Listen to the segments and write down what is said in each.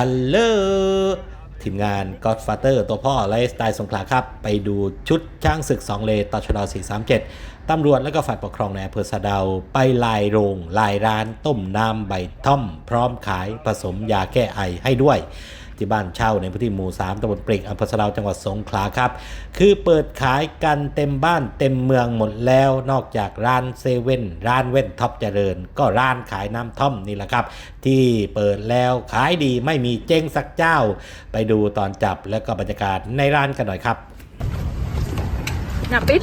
ฮัลโหลทีมงาน Godfather ตัวพ่อไลฟ์สไตล์สงขลาครับ ไปดูชุดช่างศึก 2 เลตชด437 ตำรวจและก็ฝ่ายปกครองในอำเภอสะเดา ไปลายโรง ลายร้านต้มน้ำใบท่อม พร้อมขายผสมยาแก้ไอให้ด้วย ที่บ้านเช่าในพื้นที่หมู่ 3ตำบลปริกอำเภอสะดาจังหวัดสงขลาครับ คือเปิดขายกันเต็มบ้านเต็มเมืองหมดแล้ว นอกจากร้านเซเว่นร้านเว่นท็อปเจริญ ก็ร้านขายน้ำท่อมนี่แหละครับ ที่เปิดแล้วขายดีไม่มีเจ๊งสักเจ้า ไปดูตอนจับแล้วก็บรรยากาศในร้านกันหน่อยครับน่ะปิด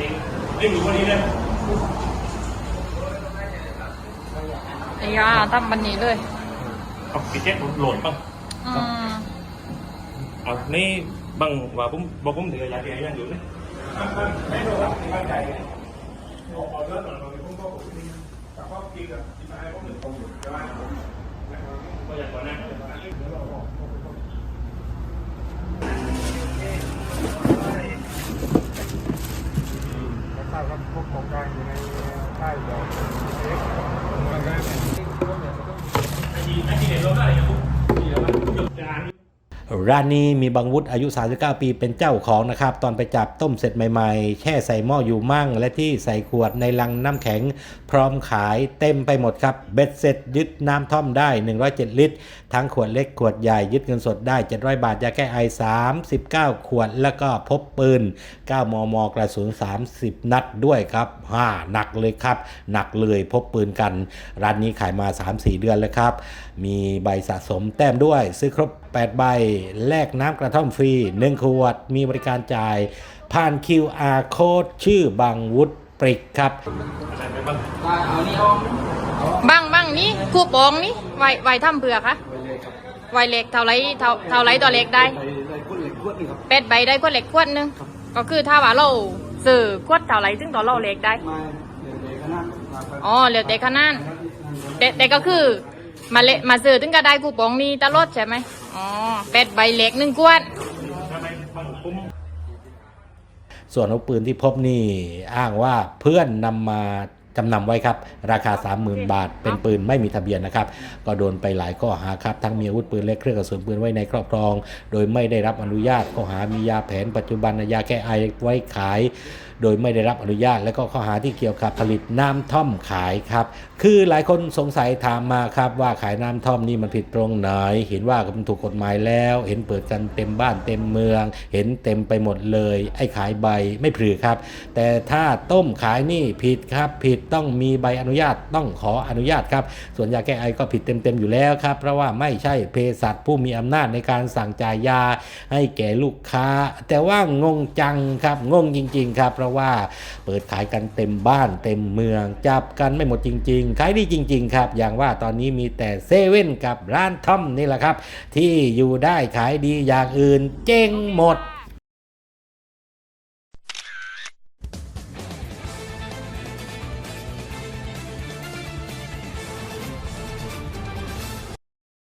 นึงอะไอ้ยาทำบันนี้เลยเอาพี่เจ็ดโหลดป่ะอืมเอานี่บังว่าผมบอกผมเดี๋ยวยาแก้ยังอยู่นี่ก็อยากก่อนนะ ทราบว่าพวกของกลางอยู่ในค่ายเดียวเอ็กซ์ ไอ้ที่เด็ดเราได้ยังปุ๊บนี่แล้วมันจบจาน ร้านนี้มีบางวุฒิอายุ 39 ปีเป็นเจ้าของนะครับ ตอนไปจับต้มเสร็จใหม่ๆ แช่ใส่หม้ออยู่มั่ง และที่ใส่ขวดในลังน้ำแข็ง พร้อมขายเต็มไปหมดครับ เบ็ดเสร็จยึดน้ำท่อมได้ 107 ลิตร ทั้งขวดเล็กขวดใหญ่ยึดเงินสดได้ 700 บาทยาแก้ไอ 39 ขวด แล้วก็พบปืน 9 มม กระสุน 30 นัดด้วยครับฮ่าหนักเลยครับ หนักเลยพบปืนกัน ร้านนี้ขายมา 3-4 เดือนแล้วครับ มีใบสะสมแต้มด้วย ซื้อครบ8ใบแลกน้ำกระท่อมฟรี 1 ขวด มีบริการจ่าย ผ่าน QR code ชื่อบางวุฒิปริกครับ บังบังนี่คูปองนี่ไวไวทำเผื่อคะไวเล็กเท่าไรเท่าเท่าไรตัวเล็กได้เป็ดใบได้ขวดเล็กขวดหนึงก็คือถ้าว่าเราซื้อขวดเท่าไรถึงต่อเราเล็กได้อ๋อเหลือแต่ขนาดแต่แต่ก็คือมาเลมาซื้อถึงก็ได้คูปองนี้ตลอดใช่ไหมอ๋อเป็ดใบเล็กหนึ่งขวด ส่วนอาวุธปืนที่พบนี่อ้างว่าเพื่อนนำมาจำนำไว้ครับ ราคา 30,000 บาท เป็นปืนไม่มีทะเบียนนะครับ ก็โดนไปหลายข้อหาครับ ทั้งมีอาวุธปืนและเครื่องกระสุนปืนไว้ในครอบครอง โดยไม่ได้รับอนุญาตข้อหามียาแผนปัจจุบันยาแก้ไอไว้ขาย โดยไม่ได้รับอนุญาต และก็ข้อหาที่เกี่ยวกับผลิตน้ำท่อมขายครับ คือหลายคนสงสัยถามมาครับว่าขายน้ำท่อมนี่มันผิดตรงไหน เห็นว่ามันถูกกฎหมายแล้ว เห็นเปิดกันเต็มบ้านเต็มเมือง เห็นเต็มไปหมดเลย ไอ้ขายใบไม่พลือครับ แต่ถ้าต้มขายนี่ผิดครับ ผิดต้องมีใบอนุญาตต้องขออนุญาตครับ ส่วนยาแก้ไอก็ผิดเต็มๆอยู่แล้วครับ เพราะว่าไม่ใช่เภสัชผู้มีอำนาจในการสั่งจ่ายยาให้แก่ลูกค้า แต่ว่างงจังครับ งงจริง ๆ ครับเพราะว่าเปิดขายกันเต็มบ้านเต็มเมือง จับกันไม่หมดจริง ๆ ขายดีจริง ๆ ครับ อย่างว่าตอนนี้มีแต่เซเว่นกับร้านทอมนี่แหละครับ ที่อยู่ได้ขายดีอย่างอื่นเจ๊งหมด